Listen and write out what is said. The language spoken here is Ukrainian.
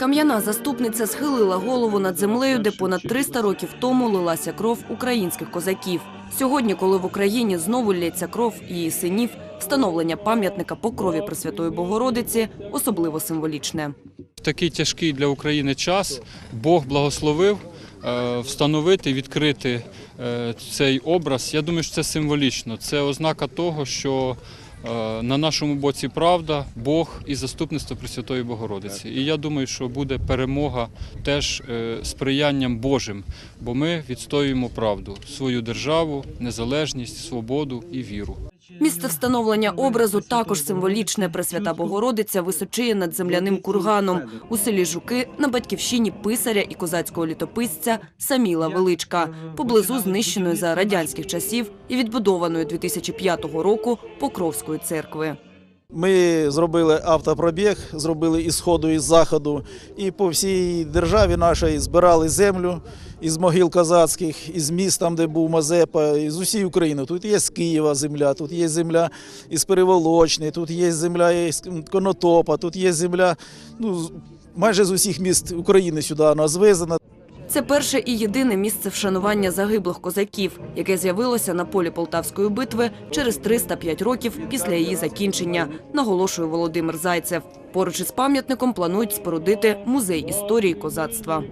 Кам'яна заступниця схилила голову над землею, де понад 300 років тому лилася кров українських козаків. Сьогодні, коли в Україні знову лється кров її синів, встановлення пам'ятника покрові Пресвятої Богородиці особливо символічне. В такий тяжкий для України час Бог благословив е, встановити, відкрити е, цей образ. Я думаю, що це символічно. Це ознака того, що на нашому боці правда, Бог і заступництво Пресвятої Богородиці. І я думаю, що буде перемога теж е, сприянням Божим, бо ми відстоюємо правду, свою державу, незалежність, свободу і віру. Місце встановлення образу також символічне. Пресвята Богородиця височіє над земляним курганом у селі Жуки на батьківщині писаря і козацького літописця Саміла Величка, поблизу знищеної за радянських часів і відбудованої 2005 року Покровської церкви. Ми зробили автопробіг, зробили із сходу, і заходу, і по всій державі нашій збирали землю із могил козацьких, із міст, там, де був Мазепа, із усієї України. Тут є з Києва земля, тут є земля із Переволочної, тут є земля із Конотопа, тут є земля ну, майже з усіх міст України сюди вона звезена. Це перше і єдине місце вшанування загиблих козаків, яке з'явилося на полі Полтавської битви через 305 років після її закінчення, наголошує Володимир Зайцев. Поруч із пам'ятником планують спорудити музей історії козацтва.